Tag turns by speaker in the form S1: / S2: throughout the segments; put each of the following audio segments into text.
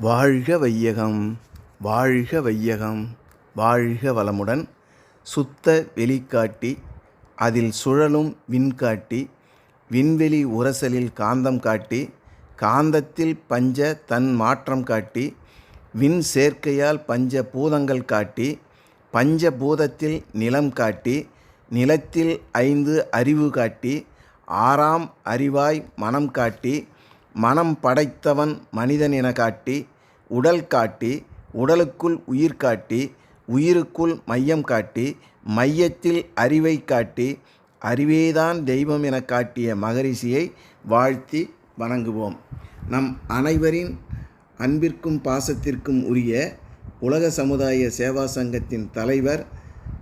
S1: வாழ்க வையகம் வாழ்க வையகம். வாழ்க வளமுடன் சுத்த வெளிக்காட்டி அதில் சுழலும் விண்காட்டி விண்வெளி உரசலில் காந்தம் காட்டி காந்தத்தில் பஞ்ச தன் மாற்றம் காட்டி விண் சேர்க்கையால் பஞ்ச பூதங்கள் காட்டி பஞ்ச பூதத்தில் நிலம் காட்டி நிலத்தில் ஐந்து அறிவு காட்டி ஆறாம் அறிவாய் மனம் காட்டி மனம் படைத்தவன் மனிதன் என காட்டி உடல் காட்டி உடலுக்குள் உயிர் காட்டி உயிருக்குள் மையம் காட்டி மையத்தில் அறிவை காட்டி அறிவேதான் தெய்வம் என காட்டிய மகரிஷியை வாழ்த்தி வணங்குவோம். நம் அனைவரின் அன்பிற்கும் பாசத்திற்கும் உரிய உலக சமுதாய சேவா சங்கத்தின் தலைவர்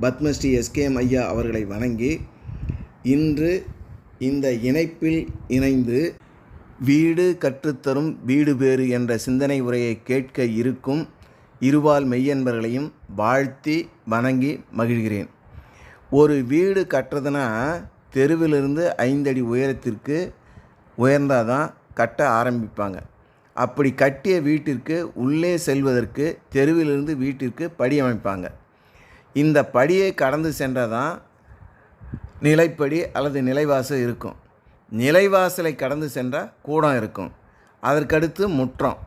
S1: பத்மஸ்ரீ எஸ்கேஎம் ஐயா அவர்களை வணங்கி இன்று இந்த இணைப்பில் இணைந்து வீடு கற்றுத்தரும் வீடு பேறு என்ற சிந்தனை உரையை கேட்க இருக்கும் இருவால் மெய்யன்பர்களையும் வாழ்த்தி வணங்கி மகிழ்கிறேன். ஒரு வீடு கட்டுறதுனா தெருவிலிருந்து ஐந்தடி உயரத்திற்கு உயர்ந்தால் தான் கட்ட ஆரம்பிப்பாங்க. அப்படி கட்டிய வீட்டிற்கு உள்ளே செல்வதற்கு தெருவிலிருந்து வீட்டிற்கு படி அமைப்பாங்க. இந்த படியை கடந்து சென்றால் தான் நிலைப்படி அல்லது நிலைவாசல் இருக்கும். நிலைவாசலை கடந்து சென்றால் கூடம் இருக்கும். அதற்கடுத்து முற்றம்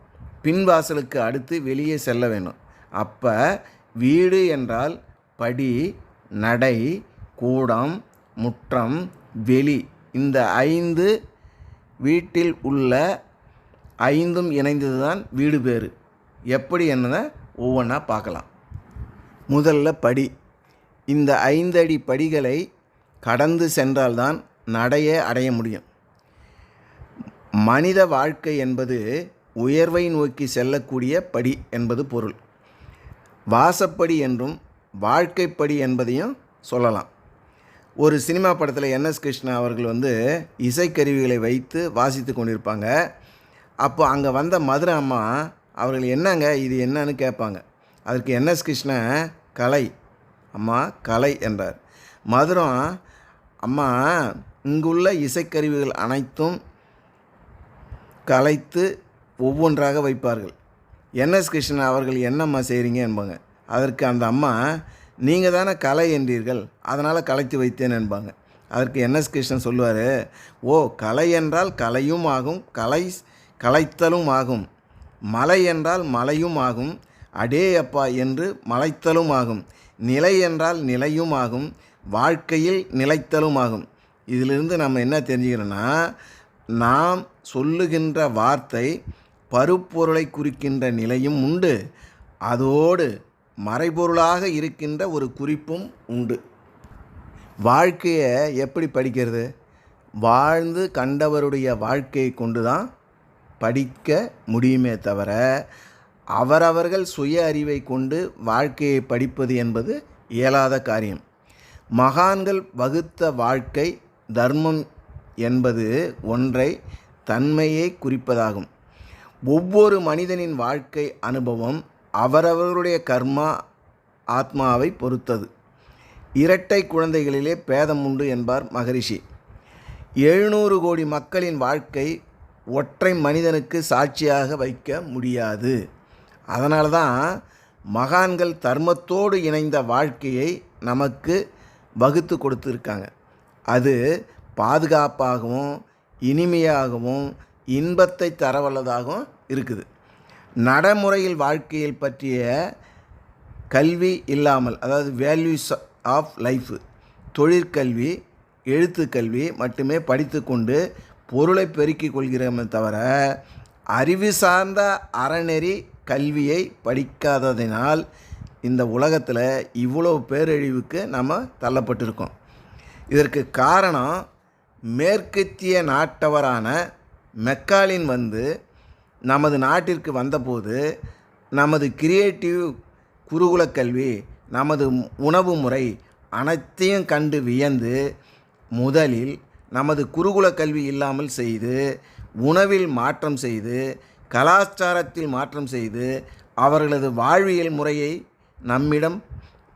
S1: பின்வாசலுக்கு அடுத்து வெளியே செல்ல வேணும் அப்போ வீடு என்றால் படி நடை கூடம் முற்றம் வெளி இந்த ஐந்து வீட்டில் உள்ள ஐந்தும் இணைந்தது தான் வீடு பேறு. எப்படி என்னதை ஒவ்வொன்றா பார்க்கலாம். முதல்ல படி. இந்த ஐந்தடி படிகளை கடந்து சென்றால்தான் நடையை அடைய முடியும். மனித வாழ்க்கை என்பது உயர்வை நோக்கி செல்லக்கூடிய படி என்பது பொருள். வாசப்படி என்றும் வாழ்க்கைப்படி என்பதையும் சொல்லலாம். ஒரு சினிமா படத்தில் என்எஸ் கிருஷ்ணா அவர்கள் வந்து இசைக்கருவிகளை வைத்து வாசித்து கொண்டிருப்பாங்க. அப்போ அங்கே வந்த மதுரை அம்மா அவர்கள் என்னங்க இது என்னன்னு கேட்பாங்க. அதற்கு என்எஸ் கிருஷ்ணன் கலை. அம்மா கலை என்றார். மதுரம் அம்மா இங்குள்ள இசைக்கருவிகள் அனைத்தும் கலைத்து ஒவ்வொன்றாக வைப்பார்கள். என்எஸ் கிருஷ்ணன் அவர்கள் என்னம்மா செய்கிறீங்க என்பாங்க. அதற்கு அந்த அம்மா நீங்கள் தானே கலை என்றீர்கள் அதனால் கலைத்து வைத்தேன் என்பாங்க. அதற்கு என்எஸ் கிருஷ்ணன் சொல்லுவார் ஓ கலை என்றால் கலையும் ஆகும் கலை கலைத்தலும் ஆகும். மலை என்றால் மலையும் ஆகும் அடே அப்பா என்று மலைத்தலும் ஆகும். நிலை என்றால் நிலையும் ஆகும் வாழ்க்கையில் நிலைத்தலும் ஆகும். இதிலிருந்து நம்ம என்ன தெரிஞ்சுக்கிறோன்னா நாம் சொல்லுகின்ற வார்த்தை பருப்பொருளை குறிக்கின்ற நிலையும் உண்டு. அதோடு மறைபொருளாக இருக்கின்ற ஒரு குறிப்பும் உண்டு. வாழ்க்கையை எப்படி படிக்கிறது? வாழ்ந்து கண்டவருடைய வாழ்க்கையை கொண்டு தான் படிக்க முடியுமே தவிர அவரவர்கள் சுய அறிவை கொண்டு வாழ்க்கையை படிப்பது என்பது இயலாத காரியம். மகான்கள் வகுத்த வாழ்க்கை தர்மம் என்பது ஒன்றை தன்மையை குறிப்பதாகும். ஒவ்வொரு மனிதனின் வாழ்க்கை அனுபவம் அவரவருடைய கர்மா ஆத்மாவை பொறுத்தது. இரட்டை குழந்தைகளிலே பேதம் உண்டு என்பார் மகரிஷி. எழுநூறு கோடி மக்களின் வாழ்க்கை ஒற்றை மனிதனுக்கு சாட்சியாக வைக்க முடியாது. அதனால தான் மகான்கள் தர்மத்தோடு இணைந்த வாழ்க்கையை நமக்கு வகுத்து கொடுத்துருக்காங்க. அது பாதுகாப்பாகவும் இனிமையாகவும் இன்பத்தை தரவல்லதாகவும் இருக்குது. நடைமுறையில் வாழ்க்கையில் பற்றிய கல்வி இல்லாமல் அதாவது வேல்யூஸ் ஆஃப் லைஃபு தொழிற்கல்வி எழுத்துக்கல்வி மட்டுமே படித்து கொண்டு பொருளை பெருக்கிக் கொள்கிறோமே தவிர அறிவு சார்ந்த அறநெறி கல்வியை படிக்காததினால் இந்த உலகத்தில் இவ்வளோ பேரழிவுக்கு நம்ம தள்ளப்பட்டிருக்கோம். இதற்கு காரணம் மேற்கத்திய நாட்டவரான மெக்காலின் வந்து நமது நாட்டிற்கு வந்தபோது நமது கிரியேட்டிவ் குருகுல கல்வி நமது உணவு முறை அனைத்தையும் கண்டு வியந்து முதலில் நமது குருகுல கல்வி இல்லாமல் செய்து உணவில் மாற்றம் செய்து கலாச்சாரத்தில் மாற்றம் செய்து அவர்களது வாழ்வியல் முறையை நம்மிடம்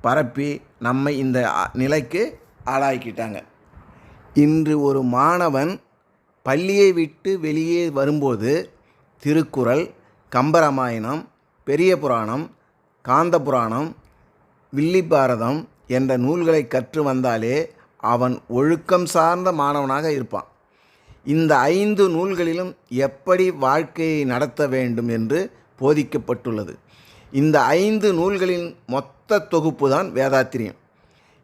S1: பரப்பி நம்மை இந்த நிலைக்கு ஆளாக்கிட்டாங்க. இன்று ஒரு மாணவன் பள்ளியை விட்டு வெளியே வரும்போது திருக்குறள் கம்பராமாயணம் பெரிய புராணம் காந்த புராணம் வில்லிபாரதம் என்ற நூல்களை கற்று வந்தாலே அவன் ஒழுக்கம் சார்ந்த மாணவனாக இருப்பான். இந்த ஐந்து நூல்களிலும் எப்படி வாழ்க்கையை நடத்த வேண்டும் என்று போதிக்கப்பட்டுள்ளது. இந்த ஐந்து நூல்களின் மொத்த தொகுப்பு தான் வேதாத்திரியம்.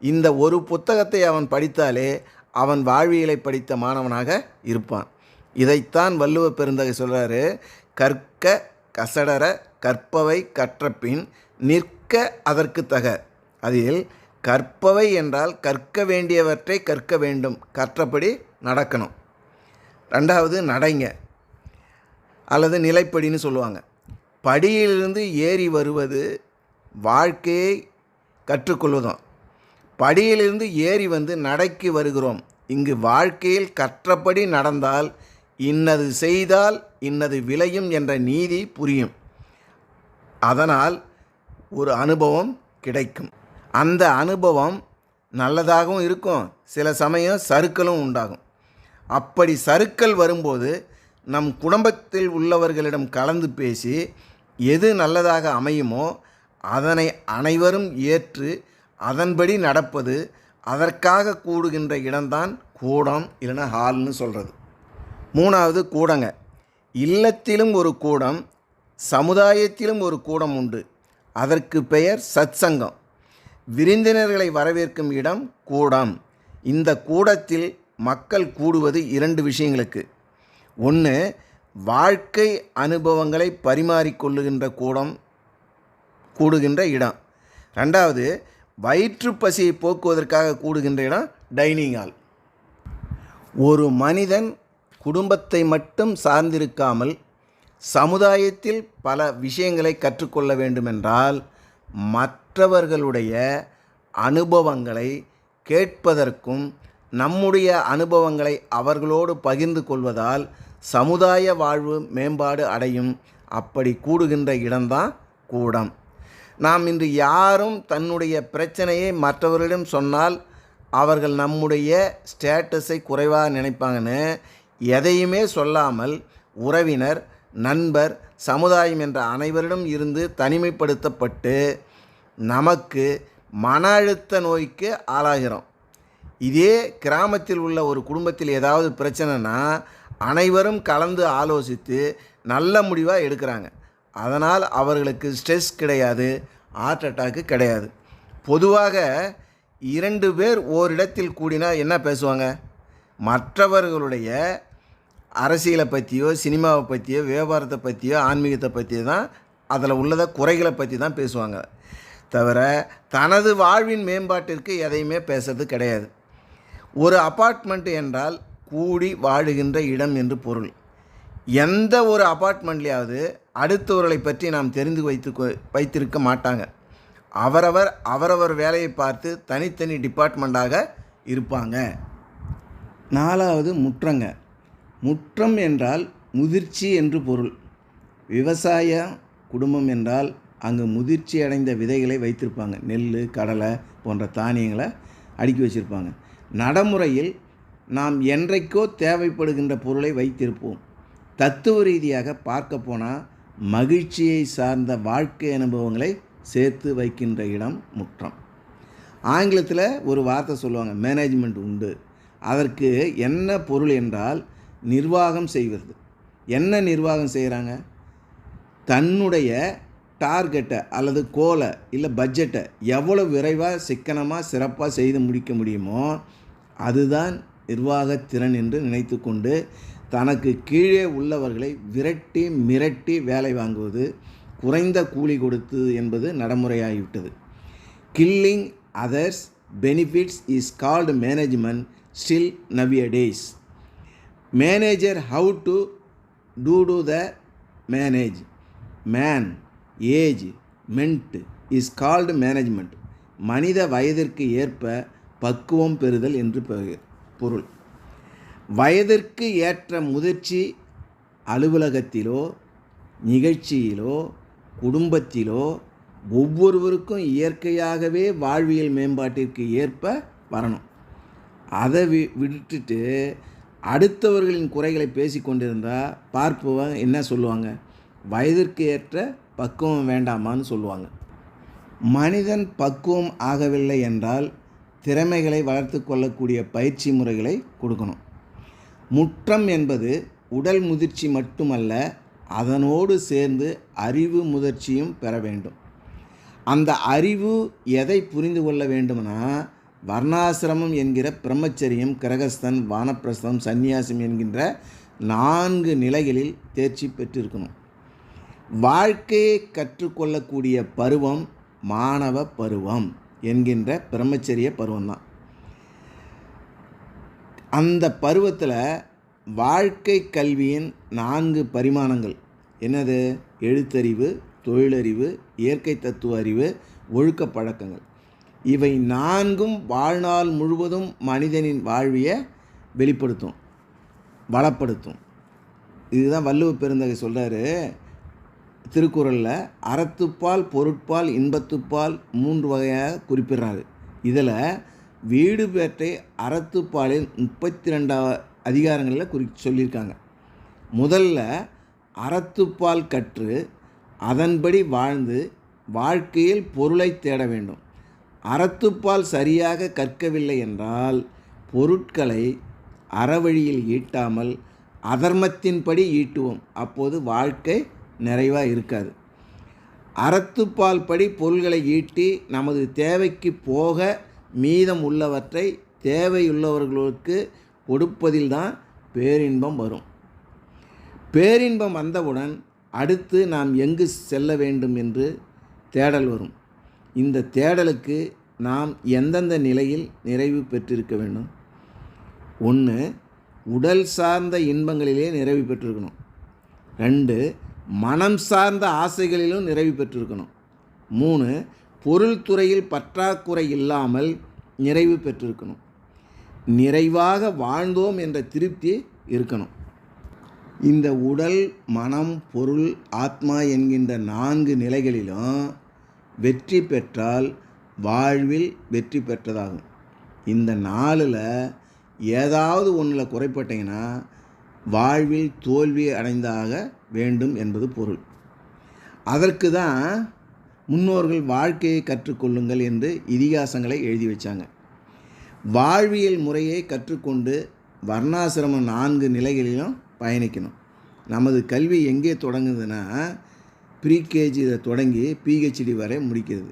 S1: இந்த ஒரு புத்தகத்தை அவன் படித்தாலே அவன் வாழ்வியலை படித்த மாணவனாக இருப்பான். இதைத்தான் வள்ளுவ பெருந்தகை சொல்கிறாரு கற்க கசடர கற்பவை கற்றப்பின் நிற்க அதற்கு தக அதில் கற்பவை என்றால் கற்க வேண்டியவற்றை கற்க வேண்டும் கற்றபடி நடக்கணும். ரெண்டாவது நடைங்க. அல்லது நிலைப்படின்னு சொல்லுவாங்க. படியிலிருந்து ஏறி வருவது வாழ்க்கையை கற்றுக்கொள்வதும் படியிலிருந்து ஏறி வந்து நடைக்கு வருகிறோம். இங்கு வாழ்க்கையில் கற்றபடி நடந்தால் இன்னது செய்தால் இன்னது விளையும் என்ற நீதி புரியும். அதனால் ஒரு அனுபவம் கிடைக்கும். அந்த அனுபவம் நல்லதாகவும் இருக்கும். சில சமயம் சறுக்கலும் உண்டாகும். அப்படி சறுக்கல் வரும்போது நம் குடும்பத்தில் உள்ளவர்களிடம் கலந்து பேசி எது நல்லதாக அமையுமோ அதனை அனைவரும் ஏற்று அதன்படி நடப்பது அதற்காக கூடுகின்ற இடம்தான் கூடம் இல்லைன்னா ஹால்னு சொல்கிறது மூணாவது கூடங்க. இல்லத்திலும் ஒரு கூடம் சமுதாயத்திலும் ஒரு கூடம் உண்டு. அதற்கு பெயர் சத்சங்கம். விருந்தினர்களை வரவேற்கும் இடம் கூடம். இந்த கூடத்தில் மக்கள் கூடுவது இரண்டு விஷயங்களுக்கு. ஒன்று வாழ்க்கை அனுபவங்களை பரிமாறிக்கொள்ளுகின்ற கூடம் கூடுகின்ற இடம். ரெண்டாவது வயிற்று பசியை போக்குவதற்காக கூடுகின்ற இடம் டைனிங் ஹால் ஒரு மனிதன் குடும்பத்தை மட்டும் சார்ந்திருக்காமல் சமுதாயத்தில் பல விஷயங்களை கற்றுக்கொள்ள வேண்டுமென்றால் மற்றவர்களுடைய அனுபவங்களை கேட்பதற்கும் நம்முடைய அனுபவங்களை அவர்களோடு பகிர்ந்து கொள்வதால் சமுதாய வாழ்வு மேம்பாடு அடையும். அப்படி கூடுகின்ற இடம்தான் கூடம். நாம் இன்று யாரும் தன்னுடைய பிரச்சனையை மற்றவர்களிடம் சொன்னால் அவர்கள் நம்முடைய ஸ்டேட்டஸை குறைவாக நினைப்பாங்கன்னு எதையுமே சொல்லாமல் உறவினர் நண்பர் சமுதாயம் என்ற அனைவரிடம் இருந்து தனிமைப்படுத்தப்பட்டு நமக்கு மன அழுத்த நோய்க்கு ஆளாகிறோம். இதே கிராமத்தில் உள்ள ஒரு குடும்பத்தில் ஏதாவது பிரச்சனைனா அனைவரும் கலந்து ஆலோசித்து நல்ல முடிவாக எடுக்கிறாங்க. அதனால் அவர்களுக்கு ஸ்ட்ரெஸ் கிடையாது ஹார்ட் அட்டாக்கு கிடையாது. பொதுவாக இரண்டு பேர் ஓரிடத்தில் கூடினா என்ன பேசுவாங்க? மற்றவர்களுடைய அரசியலை பற்றியோ சினிமாவை பற்றியோ வியாபாரத்தை பற்றியோ ஆன்மீகத்தை பற்றியோ தான் அதில் உள்ளதை குறைகளை பற்றி தான் பேசுவாங்க. தவிர தனது வாழ்வின் மேம்பாட்டிற்கு எதையுமே பேசுறது கிடையாது. ஒரு அப்பார்ட்மெண்ட் என்றால் கூடி வாழுகின்ற இடம் என்று பொருள். எந்த ஒரு அப்பார்ட்மெண்ட்லேயாவது அடுத்தவர்களை பற்றி நாம் தெரிந்து வைத்து கொ- வைத்திருக்க மாட்டாங்க. அவரவர் அவரவர் வேலையை பார்த்து தனித்தனி டிபார்ட்மெண்ட்டாக இருப்பாங்க. நாலாவது முற்றங்க. முற்றம் என்றால் முதிர்ச்சி என்று பொருள். விவசாய குடும்பம் என்றால் அங்கு முதிர்ச்சி அடைந்த விதைகளை வைத்திருப்பாங்க. நெல் கடலை போன்ற தானியங்களை அடுக்கி வச்சுருப்பாங்க. நடைமுறையில் நாம் என்றைக்கோ தேவைப்படுகின்ற பொருளை வைத்திருப்போம். தத்துவ ரீதியாக பார்க்க போனால் மகிழ்ச்சியை சார்ந்த வாழ்க்கை அனுபவங்களை சேர்த்து வைக்கின்ற இடம் முற்றம். ஆங்கிலத்தில் ஒரு வார்த்தை சொல்லுவாங்க மேனேஜ்மெண்ட் உண்டு. அதற்கு என்ன பொருள் என்றால் நிர்வாகம் செய்வது. என்ன நிர்வாகம் செய்கிறாங்க தன்னுடைய டார்கெட்டை அல்லது கோலை இல்லை பட்ஜெட்டை எவ்வளோ விரைவாக சிக்கனமாக சிறப்பாக செய்து முடிக்க முடியுமோ அதுதான் நிர்வாகத்திறன் என்று நினைத்து கொண்டு தனக்கு கீழே உள்ளவர்களை விரட்டி மிரட்டி வேலை வாங்குவது குறைந்த கூலி கொடுத்து என்பது நடைமுறையாகிவிட்டது. Killing others benefits is called management still nowadays manager how to do to the manage man age ment is called management மனித வயதிற்கு ஏற்ப பக்குவம் பெறுதல் என்று பெ- பொருள். வயதிற்கு ஏற்ற முதிர்ச்சி அலுவலகத்திலோ நிகழ்ச்சியிலோ குடும்பத்திலோ ஒவ்வொருவருக்கும் இயற்கையாகவே வாழ்வியல் மேம்பாட்டிற்கு ஏற்ப வரணும். அதை வி விட்டுட்டு அடுத்தவர்களின் குறைகளை பேசி கொண்டிருந்தால் பார்ப்பவன் என்ன சொல்லுவாங்க? வயதிற்கு ஏற்ற பக்குவம் வேண்டாமான்னு சொல்லுவாங்க. மனிதன் பக்குவம் ஆகவில்லை என்றால் திறமைகளை வளர்த்து கொள்ளக்கூடிய பயிற்சி முறைகளை கொடுக்கணும். முற்றம் என்பது உடல் முதிர்ச்சி மட்டுமல்ல அதனோடு சேர்ந்து அறிவு முதிர்ச்சியும் பெற வேண்டும். அந்த அறிவு எதை புரிந்து கொள்ள வேண்டும்னா வர்ணாசிரமம் என்கிற பிரம்மச்சரியம் கிரகஸ்தன் வானப்பிரஸ்தம் சந்நியாசம் என்கின்ற நான்கு நிலைகளில் தேர்ச்சி பெற்றிருக்கணும். வாழ்க்கையை கற்றுக்கொள்ளக்கூடிய பருவம் மாணவ பருவம் என்கின்ற பிரம்மச்சரிய பருவம்தான். அந்த பருவத்தில் வாழ்க்கை கல்வியின் நான்கு பரிமாணங்கள். என்னது? எழுத்தறிவு தொழிலறிவு இயற்கை தத்துவ அறிவு ஒழுக்க பழக்கங்கள். இவை நான்கும் வாழ்நாள் முழுவதும் மனிதனின் வாழ்வியை வெளிப்படுத்தும் வளப்படுத்தும். இதுதான் வள்ளுவ பெருந்தகை சொல்கிறாரு திருக்குறளில் அறத்துப்பால் பொருட்பால் இன்பத்துப்பால் மூன்று வகையாக குறிப்பிடுறாரு. இதில் வீடுபேட்டை அறத்துப்பாலில் முப்பத்தி ரெண்டாவது அதிகாரங்களில் குறி சொல்லியிருக்காங்க. முதல்ல அறத்துப்பால் கற்று அதன்படி வாழ்ந்து வாழ்க்கையில் பொருளை தேட வேண்டும். அறத்துப்பால் சரியாக கற்கவில்லை என்றால் பொருட்களை அறவழியில் ஈட்டாமல் அதர்மத்தின்படி ஈட்டுவோம். அப்போது வாழ்க்கை நிறைவாக இருக்காது. அறத்துப்பால் படி பொருள்களை ஈட்டி நமது தேவைக்கு போக மீதம் உள்ளவற்றை தேவையுள்ளவர்களுக்கு கொடுப்பதில்தான் பேரின்பம் வரும். பேரின்பம் வந்தவுடன் அடுத்து நாம் எங்கு செல்ல வேண்டும் என்று தேடல் வரும். இந்த தேடலுக்கு நாம் எந்தெந்த நிலையில் நிறைவு பெற்றிருக்க வேண்டும்? ஒன்று உடல் சார்ந்த இன்பங்களிலே நிறைவு பெற்றிருக்கணும். ரெண்டு மனம் சார்ந்த ஆசைகளிலும் நிறைவு பெற்றிருக்கணும். மூணு பொருள் துறையில் பற்றாக்குறை இல்லாமல் நிறைவு பெற்றிருக்கணும். நிறைவாக வாழ்ந்தோம் என்ற திருப்தி இருக்கணும். இந்த உடல் மனம் பொருள் ஆத்மா என்கின்ற நான்கு நிலைகளிலும் வெற்றி பெற்றால் வாழ்வில் வெற்றி பெற்றதாகும். இந்த நாளில் ஏதாவது ஒன்றில் குறைப்பட்டீங்கன்னா வாழ்வில் தோல்வி அடைந்தாக வேண்டும் என்பது பொருள். அதற்கு தான் முன்னோர்கள் வாழ்க்கையை கற்றுக்கொள்ளுங்கள் என்று இதிகாசங்களை எழுதி வச்சாங்க. வாழ்வியல் முறையை கற்றுக்கொண்டு வர்ணாசிரம நான்கு நிலைகளிலும் பயணிக்கணும். நமது கல்வி எங்கே தொடங்குதுன்னா ப்ரீகேஜியில் தொடங்கி பிஹெச்டி வரை முடிக்கிறது.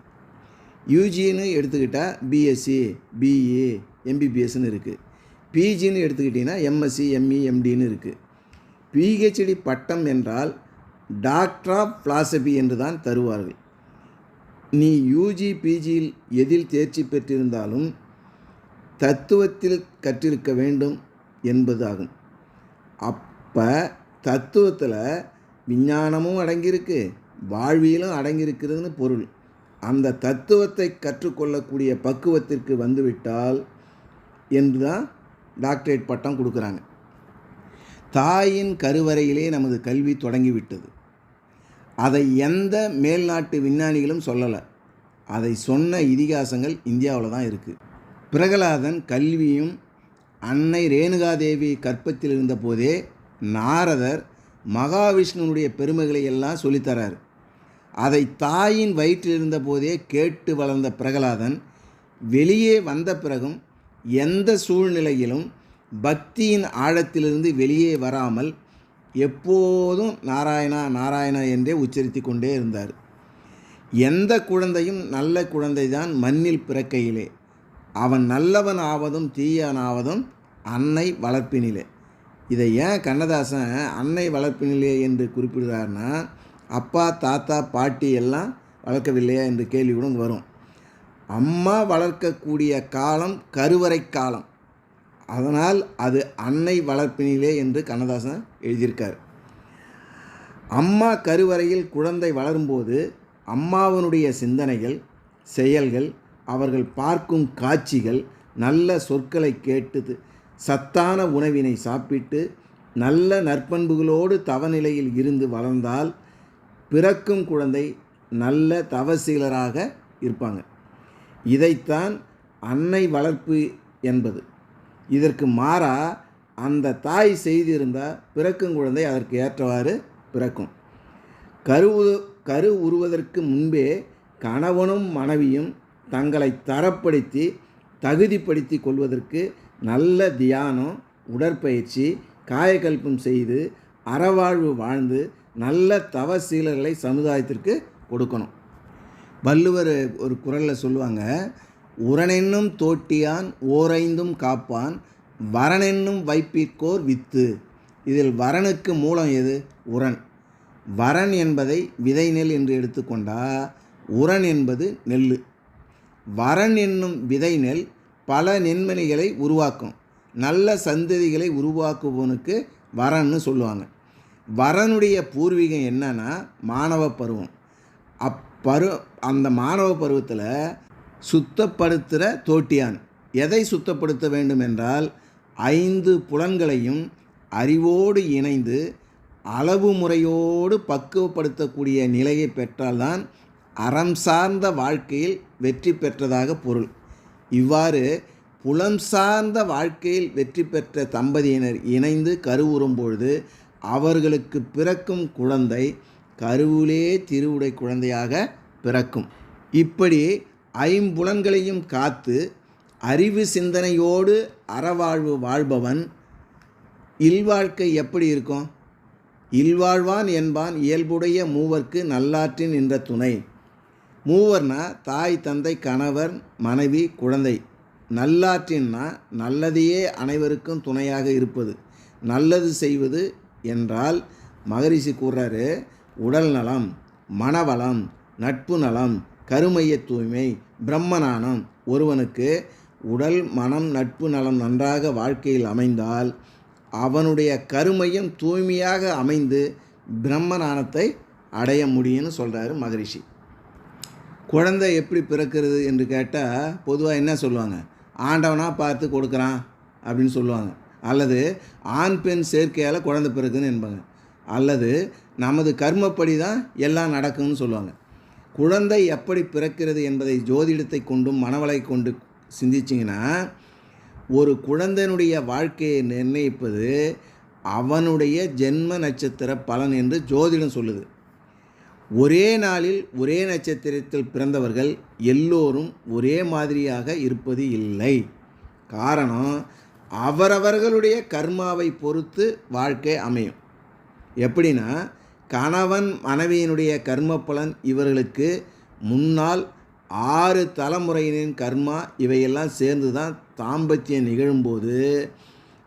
S1: யூஜின்னு எடுத்துக்கிட்டால் பிஎஸ்சி பிஇ எம்பிபிஎஸ்ன்னு இருக்குது பிஜின்னு எடுத்துக்கிட்டிங்கன்னா எம்எஸ்சி எம்இ எம்டின்னு இருக்குது பிஹெச்டி பட்டம் என்றால் டாக்டர் ஆஃப் ஃபிலாசபி என்று தான் தருவார்கள். நீ யூஜி பிஜியில் எதில் தேர்ச்சி பெற்றிருந்தாலும் தத்துவத்தில் கற்றிருக்க வேண்டும் என்பதாகும். அப்போ தத்துவத்தில் விஞ்ஞானமும் அடங்கியிருக்கு வாழ்வியலும் அடங்கியிருக்கிறதுன்னு பொருள். அந்த தத்துவத்தை கற்றுக்கொள்ளக்கூடிய பக்குவத்திற்கு வந்துவிட்டால் என்று தான் டாக்டரேட் பட்டம் கொடுக்குறாங்க. தாயின் கருவறையிலே நமது கல்வி தொடங்கிவிட்டது. அதை எந்த மேல்நாட்டு விஞ்ஞானிகளும் சொல்லலை. அதை சொன்ன இதிகாசங்கள் இந்தியாவில் தான் இருக்குது பிரகலாதன் கல்வியும் அன்னை ரேணுகாதேவி கற்பத்தில் இருந்தபோதே நாரதர் மகாவிஷ்ணுனுடைய பெருமைகளை எல்லாம் சொல்லித்தரார் அதை தாயின் வயிற்றில் இருந்தபோதே கேட்டு வளர்ந்த பிரகலாதன் வெளியே வந்த பிறகும் எந்த சூழ்நிலையிலும் பக்தியின் ஆழத்திலிருந்து வெளியே வராமல் எப்போதும் நாராயணா நாராயணா என்றே உச்சரித்து கொண்டே இருந்தார். எந்த குழந்தையும் நல்ல குழந்தைதான் மண்ணில் பிறக்கையிலே. அவன் நல்லவன் ஆவதும் தீயனாவதும் அன்னை வளர்ப்பினிலே. இதை ஏன் கண்ணதாசன் அன்னை வளர்ப்பினிலே என்று குறிப்பிடுறாருன்னா அப்பா தாத்தா பாட்டி எல்லாம் வளர்க்கவில்லையா என்று கேள்வி கூட வரும். அம்மா வளர்க்கக்கூடிய காலம் கருவறை காலம். அதனால் அது அன்னை வளர்ப்பினிலே என்று கண்ணதாசன் எழுதியிருக்கார். அம்மா கருவறையில் குழந்தை வளரும்போது அம்மாவனுடைய சிந்தனைகள் செயல்கள் அவர்கள் பார்க்கும் காட்சிகள் நல்ல சொற்களை கேட்டு சத்தான உணவினை சாப்பிட்டு நல்ல நற்பண்புகளோடு தவநிலையில் இருந்து வளர்ந்தால் பிறக்கும் குழந்தை நல்ல தவசீலராக இருப்பாங்க. இதைத்தான் அன்னை வளர்ப்பு என்பது. இதற்கு மாறா அந்த தாய் செய்திருந்தால் பிறக்கும் குழந்தை அதற்கு ஏற்றவாறு பிறக்கும். கரு கரு உருவதற்கு முன்பே கணவனும் மனைவியும் தங்களை தரப்படுத்தி தகுதிப்படுத்தி கொள்வதற்கு நல்ல தியானம் உடற்பயிற்சி காயக்கல்பம் செய்து அறவாழ்வு வாழ்ந்து நல்ல தவசீலர்களை சமுதாயத்திற்கு கொடுக்கணும். வள்ளுவர் ஒரு குரலில் சொல்லுவாங்க உரனென்னும் தோட்டியான் ஓரைந்தும் காப்பான் வரனென்னும் வைப்பிற்கோர் வித்து. இதில் வரனுக்கு மூலம் எது? உரன். வரன் என்பதை விதை நெல் என்று எடுத்துக்கொண்டா உரன் என்பது நெல் வரன் என்னும் விதை நெல் பல நெண்மணிகளை உருவாக்கும். நல்ல சந்ததிகளை உருவாக்குபவனுக்கு வரன்னு சொல்லுவாங்க. வரனுடைய பூர்வீகம் என்னன்னா மாணவ பருவம். அப்பரு அந்த மாணவ பருவத்தில் சுத்தப்படுத்துகிற தோட்டியான். எதை சுத்தப்படுத்த வேண்டும் என்றால் ஐந்து புலன்களையும் அறிவோடு இணைந்து அளவு முறையோடு பக்குவப்படுத்தக்கூடிய நிலையை பெற்றால்தான் அறம் சார்ந்த வாழ்க்கையில் வெற்றி பெற்றதாக பொருள். இவ்வாறு புலம் சார்ந்த வாழ்க்கையில் வெற்றி பெற்ற தம்பதியினர் இணைந்து கருவுறும் பொழுது அவர்களுக்கு பிறக்கும் குழந்தை கருவிலே திருவுடை குழந்தையாக பிறக்கும். இப்படி ஐம்புலன்களையும் காத்து அறிவு சிந்தனையோடு அறவாழ்வு வாழ்பவன் இல்வாழ்க்கை எப்படி இருக்கும்? இல்வாழ்வான் என்பான் இயல்புடைய மூவர்க்கு நல்லாற்றின் என்ற துணை. மூவர்னா தாய் தந்தை கணவர் மனைவி குழந்தை. நல்லாற்றின்னா நல்லதையே அனைவருக்கும் துணையாக இருப்பது. நல்லது செய்வது என்றால் மகரிஷி கூறுறாரு உடல் நலம் மனவளம் நட்பு நலம் கருமைய தூய்மை பிரம்மநானம் ஒருவனுக்கு உடல் மனம் நட்பு நலம் நன்றாக வாழ்க்கையில் அமைந்தால் அவனுடைய கருமையும் தூய்மையாக அமைந்து பிரம்மநானத்தை அடைய முடியும்னு சொல்கிறாரு மகரிஷி. குழந்தை எப்படி பிறக்கிறது என்று கேட்டால் பொதுவாக என்ன சொல்லுவாங்க? ஆண்டவனாக பார்த்து கொடுக்குறான் அப்படின்னு சொல்லுவாங்க. அல்லது ஆண் பெண் சேர்க்கையால் குழந்தை பிறக்குதுன்னு என்பாங்க. அல்லது நமது கர்மப்படி தான் எல்லாம் நடக்கும்னு சொல்லுவாங்க. குழந்தை எப்படி பிறக்கிறது என்பதை ஜோதிடத்தை கொண்டும் மனவளை கொண்டு சிந்திச்சிங்கன்னா ஒரு குழந்தையினுடைய வாழ்க்கையை நிர்ணயிப்பது அவனுடைய ஜென்ம நட்சத்திர பலன் என்று ஜோதிடம் சொல்லுது. ஒரே நாளில் ஒரே நட்சத்திரத்தில் பிறந்தவர்கள் எல்லோரும் ஒரே மாதிரியாக இருப்பது இல்லை. காரணம் அவரவர்களுடைய கர்மாவை பொறுத்து வாழ்க்கை அமையும். எப்படின்னா கணவன் மனைவியினுடைய கர்ம பலன் இவர்களுக்கு முன்னால் ஆறு தலைமுறையினின் கர்மா இவையெல்லாம் சேர்ந்து தான் தாம்பத்தியம் நிகழும்போது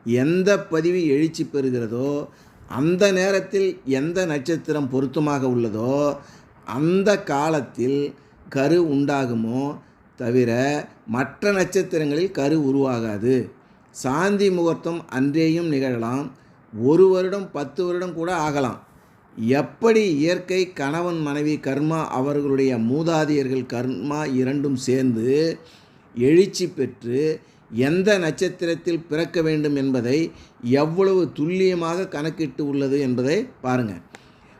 S1: எந்த பதிவு எழுச்சி பெறுகிறதோ அந்த நேரத்தில் எந்த நட்சத்திரம் பொருத்தமாக உள்ளதோ அந்த காலத்தில் கரு உண்டாகுமோ தவிர மற்ற நட்சத்திரங்களில் கரு உருவாகாது. சாந்தி முகூர்த்தம் அன்றேயும் நிகழலாம். ஒரு வருடம் பத்து வருடம் கூட ஆகலாம். எப்படி இயற்கை கணவன் மனைவி கர்மா அவர்களுடைய மூதாதையர்கள் கர்மா இரண்டும் சேர்ந்து எழுச்சி பெற்று எந்த நட்சத்திரத்தில் பிறக்க வேண்டும் என்பதை எவ்வளவு துல்லியமாக கணக்கிட்டு உள்ளது என்பதை பாருங்கள்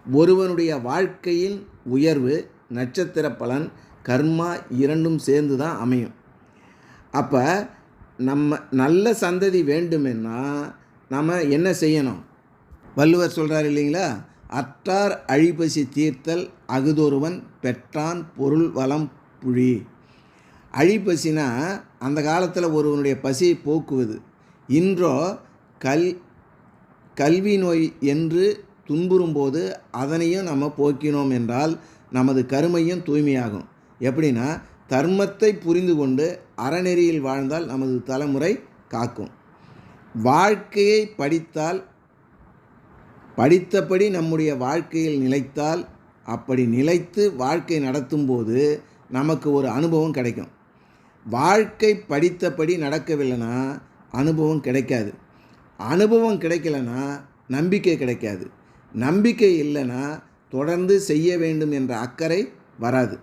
S1: ஒருவனுடைய வாழ்க்கையின் உயர்வு நட்சத்திர பலன் கர்மா இரண்டும் சேர்ந்து தான் அமையும். அப்போ நம்ம நல்ல சந்ததி வேண்டுமென்னா நம்ம என்ன செய்யணும்? வள்ளுவர் சொல்கிறார் இல்லைங்களா? அற்றார் அழிபசி தீர்த்தல் அகுதொருவன் பெற்றான் பொருள் வளம் புழி. அழிப்பசினா அந்த காலத்தில் ஒருவனுடைய பசியை போக்குவது. இன்றோ கல் கல்வி நோய் என்று துன்புறும்போது அதனையும் நம்ம போக்கினோம் என்றால் நமது கருமையும் தூய்மையாகும். எப்படின்னா தர்மத்தை புரிந்து கொண்டு அறநெறியில் வாழ்ந்தால் நமது தலைமுறை காக்கும். வாழ்க்கையை படித்தால் படித்தபடி நம்முடைய வாழ்க்கையில் நிலைத்தால் அப்படி நிலைத்து வாழ்க்கை நடத்தும்போது நமக்கு ஒரு அனுபவம் கிடைக்கும். வாழ்க்கை படித்தபடி நடக்கவில்லைன்னா அனுபவம் கிடைக்காது. அனுபவம் கிடைக்கலனா நம்பிக்கை கிடைக்காது. நம்பிக்கை இல்லைன்னா தொடர்ந்து செய்ய வேண்டும் என்ற அக்கறை வராது.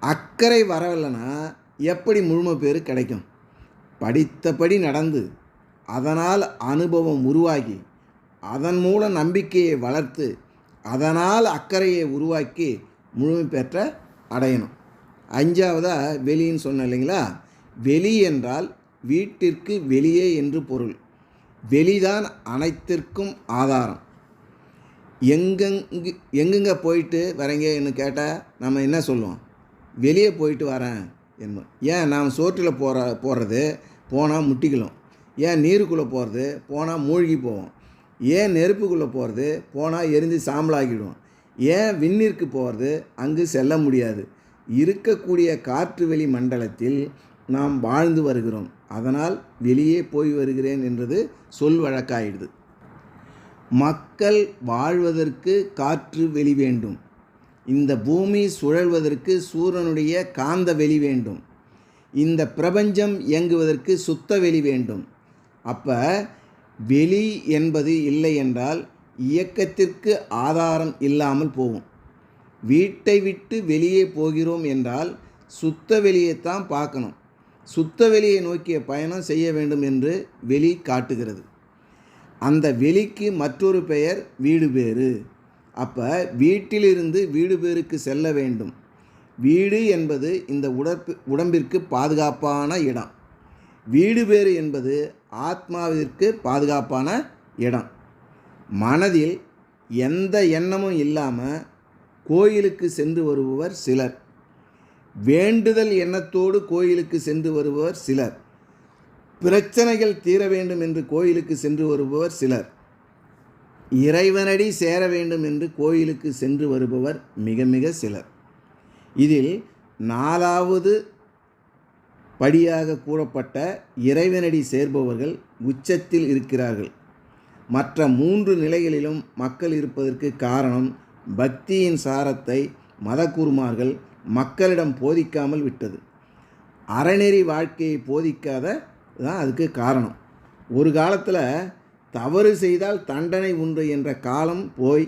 S1: அக்கறை வரவில்லைன்னா எப்படி முழுமை பேர் கிடைக்கும்? படித்தபடி நடந்து அதனால் அனுபவம் உருவாகி அதன் மூலம் நம்பிக்கையை வளர்த்து அதனால் அக்கறையை உருவாக்கி முழுமை பெற்ற அடையணும். அஞ்சாவதாக வெளின்னு சொன்னேன் இல்லைங்களா? வெளி என்றால் வீட்டிற்கு வெளியே என்று பொருள். வெளிதான் அனைத்திற்கும் ஆதாரம். எங்கெங்கு எங்கெங்க போயிட்டு வரீங்கன்னு கேட்டால் நம்ம என்ன சொல்லுவோம்? வெளியே போயிட்டு வரேன் என்போம் ஏன் நாம் சோற்றில் போகிற போடுறது போனால் முட்டிக்கலாம். ஏன் நீருக்குள்ளே போகிறது போனால் மூழ்கி போவோம். ஏன் நெருப்புக்குள்ளே போகிறது? போனால் எரிஞ்சு சாம்பலாகிடுவோம் ஏன் விண்ணிற்கு போகிறது? அங்கு செல்ல முடியாது. இருக்கக்கூடிய காற்று வெளி மண்டலத்தில் நாம் வாழ்ந்து வருகிறோம். அதனால் வெளியே போய் வருகிறேன் என்றது சொல் வழக்காயிடுது. மக்கள் வாழ்வதற்கு காற்று வெளி வேண்டும். இந்த பூமி சுழல்வதற்கு சூரியனுடைய காந்த வெளி வேண்டும். இந்த பிரபஞ்சம் இயங்குவதற்கு சுத்த வெளி வேண்டும். அப்போ வெளி என்பது இல்லை என்றால் இயக்கத்திற்கு ஆதாரம் இல்லாமல் போகும். வீட்டை விட்டு வெளியே போகிறோம் என்றால் சுத்த வெளியைத்தான் பார்க்கணும். சுத்த வெளியை நோக்கிய பயணம் செய்ய வேண்டும் என்று வெளி காட்டுகிறது. அந்த வெளிக்கு மற்றொரு பெயர் வீடு பேறு. அப்போ வீட்டிலிருந்து வீடு பேருக்கு செல்ல வேண்டும். வீடு என்பது இந்த உடற்பு உடம்பிற்கு பாதுகாப்பான இடம். வீடு பேறு என்பது ஆத்மாவிற்கு பாதுகாப்பான இடம். மனதில் எந்த எண்ணமும் இல்லாமல் கோயிலுக்கு சென்று வருபவர் சிலர். வேண்டுதல் எண்ணத்தோடு கோயிலுக்கு சென்று வருபவர் சிலர். பிரச்சனைகள் தீர வேண்டும் என்று கோயிலுக்கு சென்று வருபவர் சிலர். இறைவனடி சேர வேண்டும் என்று கோயிலுக்கு சென்று வருபவர் மிக மிக சிலர். இதில் நாலாவது படியாக கூறப்பட்ட இறைவனடி சேர்பவர்கள் உச்சத்தில் இருக்கிறார்கள். மற்ற மூன்று நிலைகளிலும் மக்கள் இருப்பதற்கு காரணம் பக்தியின் சாரத்தை மதகுருமார்கள் மக்களிடம் போதிக்காமல் விட்டது. அறநெறி வாழ்க்கையை போதிக்காத தான் அதுக்கு காரணம். ஒரு காலத்தில் தவறு செய்தால் தண்டனை உண்டு என்ற காலம் போய்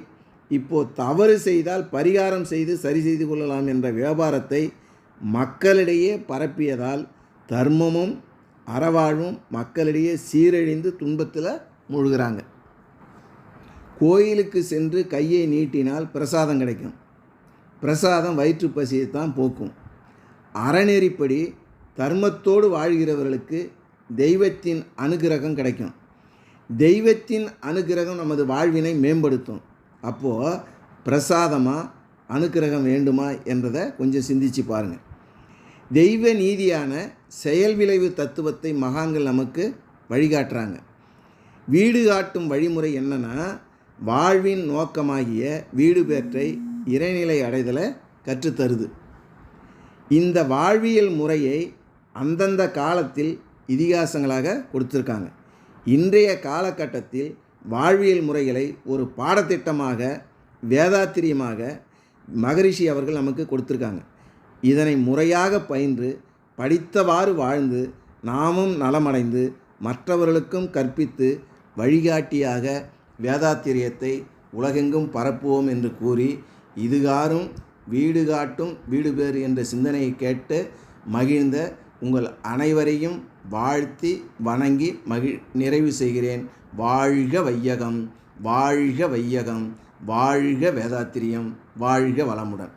S1: இப்போ தவறு செய்தால் பரிகாரம் செய்து சரி செய்து கொள்ளலாம் என்ற வியாபாரத்தை மக்களிடையே பரப்பியதால் தர்மமும் அறவாழ்வும் மக்களிடையே சீரழிந்து துன்பத்தில் மூழ்கிறாங்க. கோயிலுக்கு சென்று கையை நீட்டினால் பிரசாதம் கிடைக்கும். பிரசாதம் வயிற்று பசியை தான் போக்கும். அறநெறிப்படி தர்மத்தோடு வாழ்கிறவர்களுக்கு தெய்வத்தின் அனுகிரகம் கிடைக்கும். தெய்வத்தின் அனுகிரகம் நமது வாழ்வினை மேம்படுத்தும். அப்போது பிரசாதமாக அனுகிரகம் வேண்டுமா என்றதை கொஞ்சம் சிந்திச்சு பாருங்கள் தெய்வ நீதியான செயல் விளைவு தத்துவத்தை மகான்கள் நமக்கு வழிகாட்டுறாங்க. வீடு காட்டும் வழிமுறை என்னன்னா வாழ்வின் நோக்கமாகிய வீடு பேற்றை இறைநிலை அடைதலை கற்றுத்தருது. இந்த வாழ்வியல் முறையை அந்தந்த காலத்தில் இதிகாசங்களாக கொடுத்துருக்காங்க. இன்றைய காலகட்டத்தில் வாழ்வியல் முறைகளை ஒரு பாடத்திட்டமாக வேதாத்திரியமாக மகரிஷி அவர்கள் நமக்கு கொடுத்துருக்காங்க. இதனை முறையாக பயின்று படித்தவாறு வாழ்ந்து நாமும் நலமடைந்து மற்றவர்களுக்கும் கற்பித்து வழிகாட்டியாக வேதாத்திரியத்தை உலகெங்கும் பரப்புவோம் என்று கூறி இதுகாரும் வீடு காட்டும் வீடு பேறு என்ற சிந்தனையை கேட்டு மகிழ்ந்த உங்கள் அனைவரையும் வாழ்த்தி வணங்கி மகிழ் நிறைவு செய்கிறேன். வாழ்க வையகம் வாழ்க வையகம் வாழ்க வேதாத்திரியம் வாழ்க வளமுடன்.